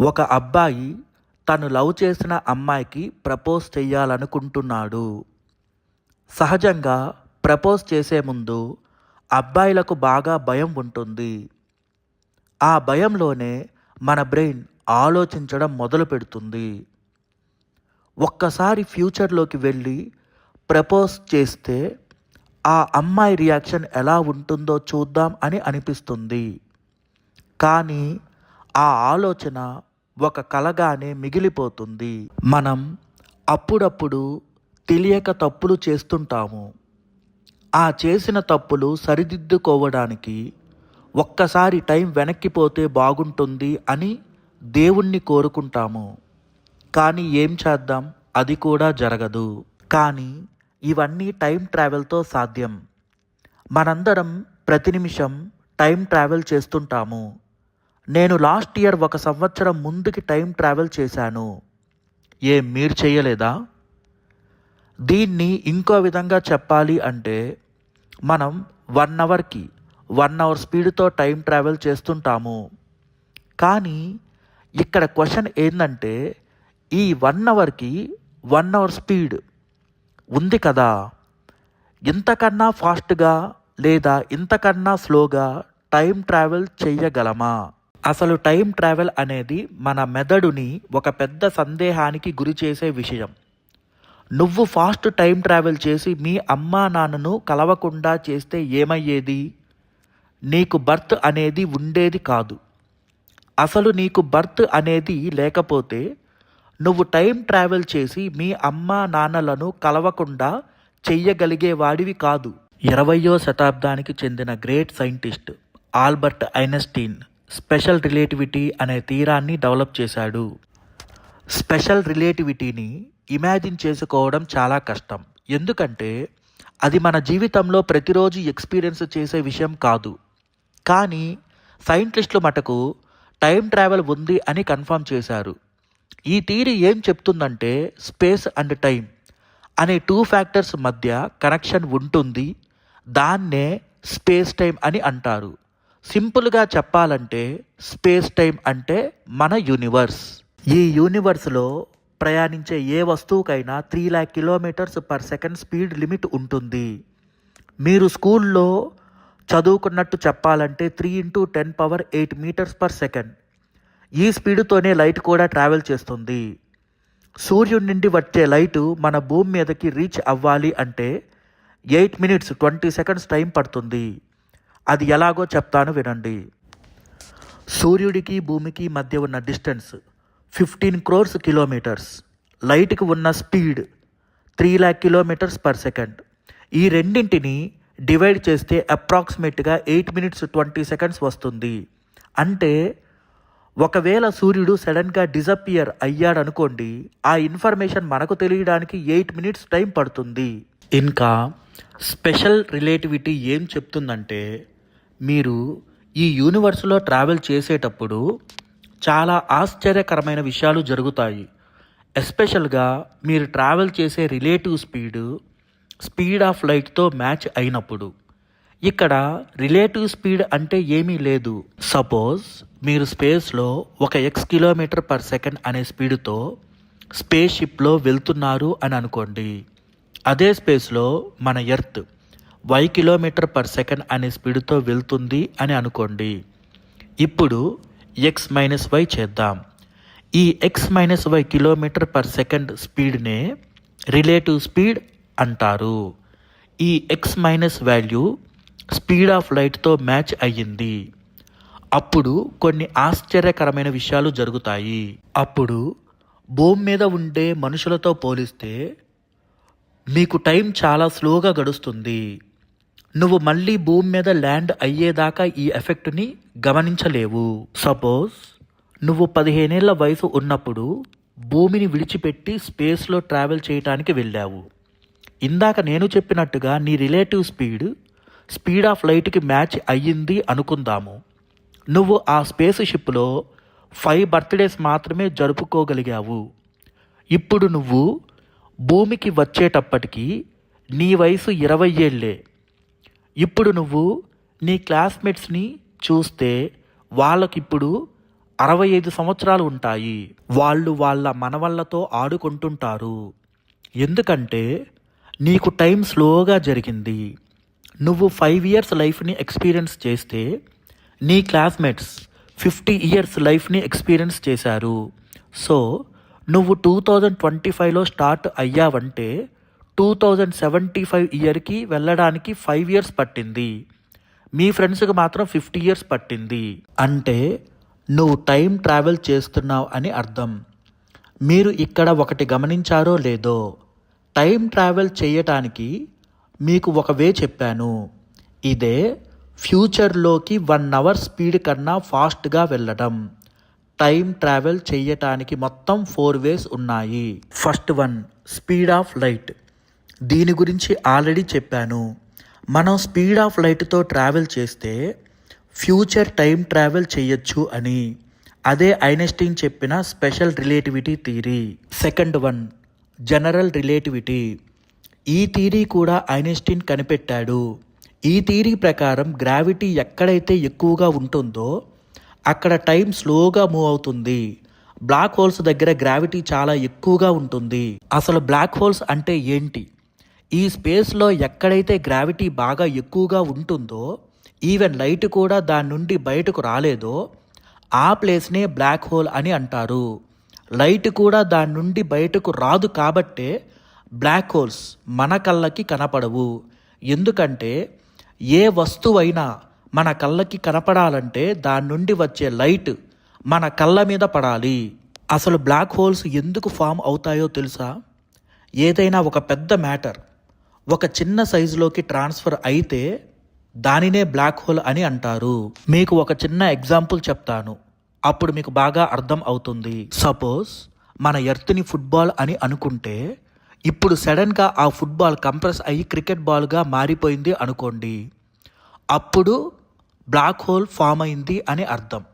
ఒక అబ్బాయి తను లవ్ చేసిన అమ్మాయికి ప్రపోజ్ చెయ్యాలనుకుంటున్నాడు. సహజంగా ప్రపోజ్ చేసే ముందు అబ్బాయిలకు బాగా భయం ఉంటుంది. ఆ భయంలోనే మన బ్రెయిన్ ఆలోచించడం మొదలు పెడుతుంది. ఒక్కసారి ఫ్యూచర్లోకి వెళ్ళి ప్రపోజ్ చేస్తే ఆ అమ్మాయి రియాక్షన్ ఎలా ఉంటుందో చూద్దాం అని అనిపిస్తుంది. కానీ ఆ ఆలోచన ఒక కలగానే మిగిలిపోతుంది. మనం అప్పుడప్పుడు తెలియక తప్పులు చేస్తుంటాము. ఆ చేసిన తప్పులు సరిదిద్దుకోవడానికి ఒక్కసారి టైం వెనక్కిపోతే బాగుంటుంది అని దేవుణ్ణి కోరుకుంటాము. కానీ ఏం చేద్దాం? అది కూడా జరగదు. కానీ ఇవన్నీ టైం ట్రావెల్తో సాధ్యం. మనందరం ప్రతి నిమిషం టైం ట్రావెల్ చేస్తుంటాము. నేను లాస్ట్ ఇయర్ ఒక సంవత్సరం ముందుకి టైం ట్రావెల్ చేశాను. ఏం మీరు చేయలేదా? దీన్ని ఇంకో విధంగా చెప్పాలి అంటే మనం వన్ అవర్కి వన్ అవర్ స్పీడ్తో టైం ట్రావెల్ చేస్తుంటాము. కానీ ఇక్కడ క్వశ్చన్ ఏంటంటే ఈ వన్ అవర్కి వన్ అవర్ స్పీడ్ ఉంది కదా? ఇంతకన్నా ఫాస్ట్గా లేదా ఇంతకన్నా స్లోగా టైం ట్రావెల్ చేయగలమా? అసలు టైం ట్రావెల్ అనేది మన మెదడుని ఒక పెద్ద సందేహానికి గురి చేసే విషయం. నువ్వు ఫాస్ట్ టైం ట్రావెల్ చేసి మీ అమ్మా నాన్నను కలవకుండా చేస్తే ఏమయ్యేది? నీకు బర్త్ అనేది ఉండేది కాదు. అసలు నీకు బర్త్ అనేది లేకపోతే నువ్వు టైం ట్రావెల్ చేసి మీ అమ్మా నాన్నలను కలవకుండా చెయ్యగలిగేవాడివి కాదు. ఇరవయో శతాబ్దానికి చెందిన great scientist Albert Einstein special relativity అనే తీరాన్ని డెవలప్ చేశాడు. స్పెషల్ రిలేటివిటీని ఇమాజిన్ చేసుకోవడం చాలా కష్టం. ఎందుకంటే అది మన జీవితంలో ప్రతిరోజు ఎక్స్పీరియన్స్ చేసే విషయం కాదు. కానీ సైంటిస్టులు మటుకు టైం ట్రావెల్ ఉంది అని కన్ఫర్మ్ చేశారు. ఈ థీరీ ఏం చెప్తుందంటే స్పేస్ అండ్ టైం అనే టూ ఫ్యాక్టర్స్ మధ్య కనెక్షన్ ఉంటుంది. దాన్నే స్పేస్ టైం అని అంటారు. సింపుల్గా చెప్పాలంటే స్పేస్ టైం అంటే మన యూనివర్స్. ఈ యూనివర్స్లో ప్రయాణించే ఏ వస్తువుకైనా three lakh kilometres per second speed limit ఉంటుంది. మీరు స్కూల్లో చదువుకున్నట్టు చెప్పాలంటే three into ten power eight metres per second ఈ స్పీడ్తోనే లైట్ కూడా ట్రావెల్ చేస్తుంది. సూర్యుడి నుండి వచ్చే లైటు మన భూమి మీదకి రీచ్ అవ్వాలి అంటే eight minutes twenty seconds time పడుతుంది. అది ఎలాగో చెప్తాను వినండి. సూర్యుడికి భూమికి మధ్య ఉన్న డిస్టెన్స్ ఫిఫ్టీన్ క్రోర్స్ కిలోమీటర్స్. లైట్కి ఉన్న speed three lakh kilometres per second. ఈ రెండింటిని డివైడ్ చేస్తే అప్రాక్సిమేట్గా ఎయిట్ మినిట్స్ ట్వంటీ సెకండ్స్ వస్తుంది. అంటే ఒకవేళ సూర్యుడు సడన్గా డిజపియర్ అయ్యాడనుకోండి ఆ ఇన్ఫర్మేషన్ మనకు తెలియడానికి ఎయిట్ మినిట్స్ టైం పడుతుంది. ఇంకా స్పెషల్ రిలేటివిటీ ఏం చెప్తుందంటే మీరు ఈ యూనివర్స్లో ట్రావెల్ చేసేటప్పుడు చాలా ఆశ్చర్యకరమైన విషయాలు జరుగుతాయి. ఎస్పెషల్గా మీరు ట్రావెల్ చేసే రిలేటివ్ స్పీడ్ స్పీడ్ ఆఫ్ లైట్తో మ్యాచ్ అయినప్పుడు. ఇక్కడ రిలేటివ్ స్పీడ్ అంటే ఏమీ లేదు. సపోజ్ మీరు స్పేస్లో ఒక ఎక్స్ కిలోమీటర్ పర్ సెకండ్ అనే స్పీడ్తో స్పేస్ షిప్లో వెళ్తున్నారు అని అనుకోండి. అదే స్పేస్లో మన earth y kilometre per second అనే స్పీడ్తో వెళ్తుంది అని అనుకోండి. ఇప్పుడు ఎక్స్ మైనస్ వై చేద్దాం. ఈ x minus y kilometre per second స్పీడ్నే relative speed అంటారు. ఈ x minus value speed of లైట్తో match అయ్యింది. అప్పుడు కొన్ని ఆశ్చర్యకరమైన విషయాలు జరుగుతాయి. అప్పుడు భూమి మీద ఉండే మనుషులతో పోలిస్తే మీకు టైం చాలా స్లోగా గడుస్తుంది. నువ్వు మళ్ళీ భూమి మీద ల్యాండ్ అయ్యేదాకా ఈ ఎఫెక్ట్ని గమనించలేవు. సపోజ్ నువ్వు పదిహేనేళ్ళ వయసు ఉన్నప్పుడు భూమిని విడిచిపెట్టి స్పేస్లో ట్రావెల్ చేయడానికి వెళ్ళావు. ఇందాక నేను చెప్పినట్టుగా నీ రిలేటివ్ స్పీడ్ స్పీడ్ ఆఫ్ లైట్కి మ్యాచ్ అయ్యింది అనుకుందాము. నువ్వు ఆ స్పేస్ షిప్లో ఫైవ్ బర్త్డేస్ మాత్రమే జరుపుకోగలిగావు. ఇప్పుడు నువ్వు భూమికి వచ్చేటప్పటికి నీ వయసు ఇరవై ఏళ్ళే. ఇప్పుడు నువ్వు నీ క్లాస్మేట్స్ని చూస్తే వాళ్ళకిప్పుడు అరవై ఐదు సంవత్సరాలు ఉంటాయి. వాళ్ళు వాళ్ళ మనవళ్ళతో ఆడుకుంటుంటారు. ఎందుకంటే నీకు టైం స్లోగా జరిగింది. నువ్వు ఫైవ్ ఇయర్స్ లైఫ్ని ఎక్స్పీరియన్స్ చేస్తే నీ క్లాస్మేట్స్ ఫిఫ్టీ ఇయర్స్ లైఫ్ని ఎక్స్పీరియన్స్ చేశారు. సో నువ్వు టూ థౌజండ్ ట్వంటీ ఫైవ్లో స్టార్ట్ అయ్యావంటే టూ థౌజండ్ సెవెంటీ ఫైవ్ ఇయర్కి వెళ్ళడానికి ఫైవ్ ఇయర్స్ పట్టింది. మీ ఫ్రెండ్స్కి మాత్రం ఫిఫ్టీ ఇయర్స్ పట్టింది. అంటే నువ్వు టైం ట్రావెల్ చేస్తున్నావు అని అర్థం. మీరు ఇక్కడ ఒకటి గమనించారో లేదో టైం ట్రావెల్ చేయటానికి మీకు ఒక వే చెప్పాను. ఇదే ఫ్యూచర్లోకి వన్ అవర్ స్పీడ్ కన్నా ఫాస్ట్గా వెళ్ళడం. టైం ట్రావెల్ చేయటానికి మొత్తం ఫోర్ వేస్ ఉన్నాయి. First one speed of light దీని గురించి ఆల్రెడీ చెప్పాను. మనం స్పీడ్ ఆఫ్ లైట్తో ట్రావెల్ చేస్తే ఫ్యూచర్ టైం ట్రావెల్ చేయొచ్చు అని. అదే ఐనస్టీన్ చెప్పిన special relativity theory. Second one general relativity. ఈ థీరీ కూడా ఐనస్టీన్ కనిపెట్టాడు. ఈ థీరీ ప్రకారం గ్రావిటీ ఎక్కడైతే ఎక్కువగా ఉంటుందో అక్కడ టైం స్లోగా మూవ్ అవుతుంది. బ్లాక్ హోల్స్ దగ్గర గ్రావిటీ చాలా ఎక్కువగా ఉంటుంది. అసలు బ్లాక్ హోల్స్ అంటే ఏంటి? ఈ స్పేస్లో ఎక్కడైతే గ్రావిటీ బాగా ఎక్కువగా ఉంటుందో ఈవెన్ లైట్ కూడా దాని నుండి బయటకు రాలేదో ఆ ప్లేస్నే బ్లాక్ హోల్ అని అంటారు. లైట్ కూడా దాని నుండి బయటకు రాదు కాబట్టే బ్లాక్ హోల్స్ మన కళ్ళకి కనపడవు. ఎందుకంటే ఏ వస్తువైనా మన కళ్ళకి కనపడాలంటే దాని నుండి వచ్చే లైట్ మన కళ్ళ మీద పడాలి. అసలు బ్లాక్ హోల్స్ ఎందుకు ఫామ్ అవుతాయో తెలుసా? ఏదైనా ఒక పెద్ద మ్యాటర్ ఒక చిన్న సైజులోకి ట్రాన్స్ఫర్ అయితే దానినే బ్లాక్ హోల్ అని అంటారు. మీకు ఒక చిన్న ఎగ్జాంపుల్ చెప్తాను. అప్పుడు మీకు బాగా అర్థం అవుతుంది. సపోజ్ మన ఎర్త్ని ఫుట్బాల్ అని అనుకుంటే ఇప్పుడు సడన్గా ఆ ఫుట్బాల్ కంప్రెస్ అయ్యి క్రికెట్ బాల్గా మారిపోయింది అనుకోండి. అప్పుడు బ్లాక్ హోల్ ఫామ్ అయింది అని అర్థం.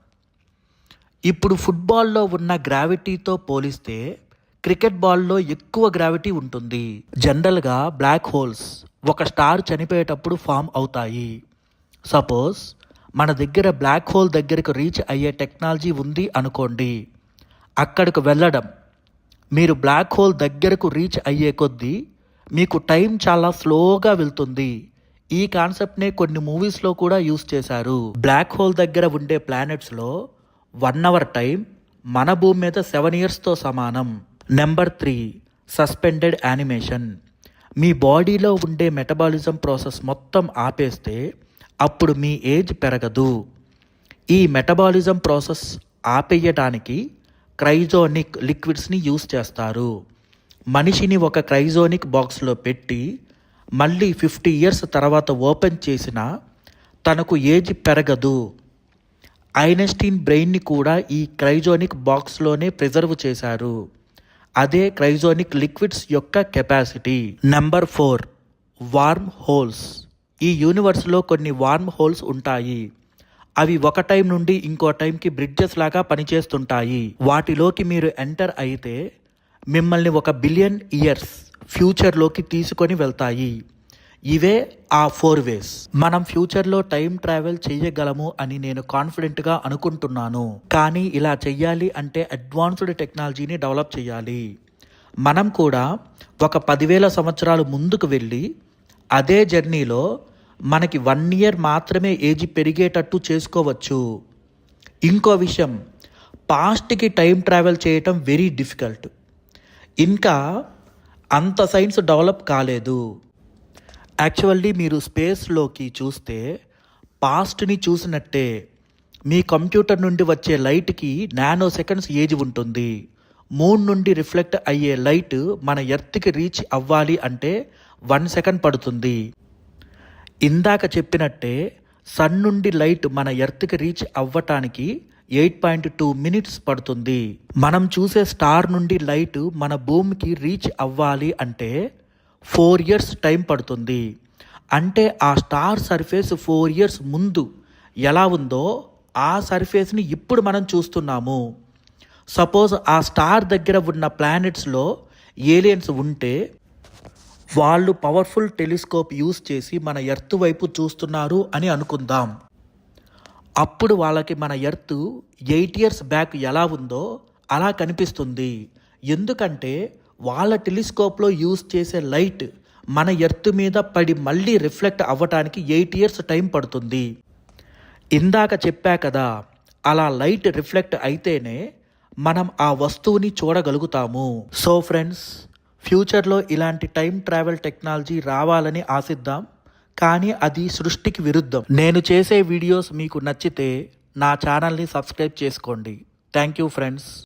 ఇప్పుడు ఫుట్బాల్లో ఉన్న గ్రావిటీతో పోలిస్తే క్రికెట్ బాల్లో ఎక్కువ గ్రావిటీ ఉంటుంది. జనరల్గా బ్లాక్ హోల్స్ ఒక స్టార్ చనిపోయేటప్పుడు ఫామ్ అవుతాయి. సపోజ్ మన దగ్గర బ్లాక్ హోల్ దగ్గరకు రీచ్ అయ్యే టెక్నాలజీ ఉంది అనుకోండి. అక్కడికి వెళ్ళడం. మీరు బ్లాక్ హోల్ దగ్గరకు రీచ్ అయ్యే కొద్దీ మీకు టైం చాలా స్లోగా వెళ్తుంది. ఈ కాన్సెప్ట్నే కొన్ని మూవీస్లో కూడా యూస్ చేశారు. బ్లాక్ హోల్ దగ్గర ఉండే ప్లానెట్స్లో వన్ అవర్ టైం మన భూమి మీద సెవెన్ ఇయర్స్తో సమానం. నెంబర్ త్రీ సస్పెండెడ్ యానిమేషన్ మీ బాడీలో ఉండే మెటబాలిజం ప్రాసెస్ మొత్తం ఆపేస్తే అప్పుడు మీ ఏజ్ పెరగదు. ఈ మెటబాలిజం ప్రాసెస్ ఆపేయడానికి క్రైజోనిక్ లిక్విడ్స్ని యూస్ చేస్తారు. మనిషిని ఒక క్రైజోనిక్ బాక్స్లో పెట్టి మళ్ళీ ఫిఫ్టీ ఇయర్స్ తర్వాత ఓపెన్ చేసిన తనకు ఏజ్ పెరగదు. ఐనస్టీన్ బ్రెయిన్ని కూడా ఈ క్రైజోనిక్ బాక్స్లోనే ప్రిజర్వ్ చేశారు. అదే క్రైజోనిక్ లిక్విడ్స్ యొక్క capacity. Number four worm holes ఈ యూనివర్స్లో కొన్ని వార్మ్ హోల్స్ ఉంటాయి. అవి ఒక టైం నుండి ఇంకో టైంకి బ్రిడ్జెస్ లాగా పనిచేస్తుంటాయి. వాటిలోకి మీరు ఎంటర్ అయితే మిమ్మల్ని ఒక బిలియన్ ఇయర్స్ ఫ్యూచర్లోకి తీసుకొని వెళ్తాయి. ఇవే ఆ ఫోర్ వేస్. మనం ఫ్యూచర్లో టైం ట్రావెల్ చేయగలము అని నేను కాన్ఫిడెంట్గా అనుకుంటున్నాను. కానీ ఇలా చెయ్యాలి అంటే అడ్వాన్స్డ్ టెక్నాలజీని డెవలప్ చేయాలి మనం కూడా ఒక పదివేల సంవత్సరాలు ముందుకు వెళ్ళి అదే జర్నీలో మనకి వన్ ఇయర్ మాత్రమే ఏజ్ పెరిగేటట్టు చేసుకోవచ్చు. ఇంకో విషయం పాస్ట్కి టైం ట్రావెల్ చేయటం వెరీ డిఫికల్ట్. ఇంకా అంత సైన్స్ డెవలప్ కాలేదు. యాక్చువల్లీ మీరు స్పేస్లోకి చూస్తే పాస్ట్ని చూసినట్టే మీ కంప్యూటర్ నుండి వచ్చే లైట్కి నానో సెకండ్స్ ఏజ్ ఉంటుంది. మూన్ నుండి రిఫ్లెక్ట్ అయ్యే లైట్ మన ఎర్త్కి రీచ్ అవ్వాలి అంటే వన్ సెకండ్ పడుతుంది. ఇందాక చెప్పినట్టే సన్ నుండి లైట్ మన ఎర్త్కి రీచ్ అవ్వటానికి ఎయిట్ పాయింట్ టూ మినిట్స్ పడుతుంది. మనం చూసే స్టార్ నుండి లైట్ మన భూమికి రీచ్ అవ్వాలి అంటే ఫోర్ ఇయర్స్ టైం పడుతుంది. అంటే ఆ స్టార్ సర్ఫేస్ ఫోర్ ఇయర్స్ ముందు ఎలా ఉందో ఆ సర్ఫేస్ని ఇప్పుడు మనం చూస్తున్నాము. సపోజ్ ఆ స్టార్ దగ్గర ఉన్న ప్లానెట్స్లో ఏలియన్స్ ఉంటే వాళ్ళు పవర్ఫుల్ టెలిస్కోప్ యూస్ చేసి మన ఎర్త్ వైపు చూస్తున్నారు అని అనుకుందాం. అప్పుడు వాళ్ళకి మన ఎర్త్ ఎయిట్ ఇయర్స్ బ్యాక్ ఎలా ఉందో అలా కనిపిస్తుంది. ఎందుకంటే వాళ్ళ టెలిస్కోప్లో యూజ్ చేసే లైట్ మన ఎర్త్ మీద పడి మళ్ళీ రిఫ్లెక్ట్ అవ్వటానికి ఎయిట్ ఇయర్స్ టైం పడుతుంది. ఇందాక చెప్పా కదా అలా లైట్ రిఫ్లెక్ట్ అయితేనే మనం ఆ వస్తువుని చూడగలుగుతాము. సో ఫ్రెండ్స్ ఫ్యూచర్లో ఇలాంటి టైం ట్రావెల్ టెక్నాలజీ రావాలని ఆశిద్దాం కానీ అది సృష్టికి విరుద్ధం. నేను చేసే వీడియోస్ మీకు నచ్చితే నా ఛానల్ని సబ్స్క్రైబ్ చేసుకోండి. Thank you friends.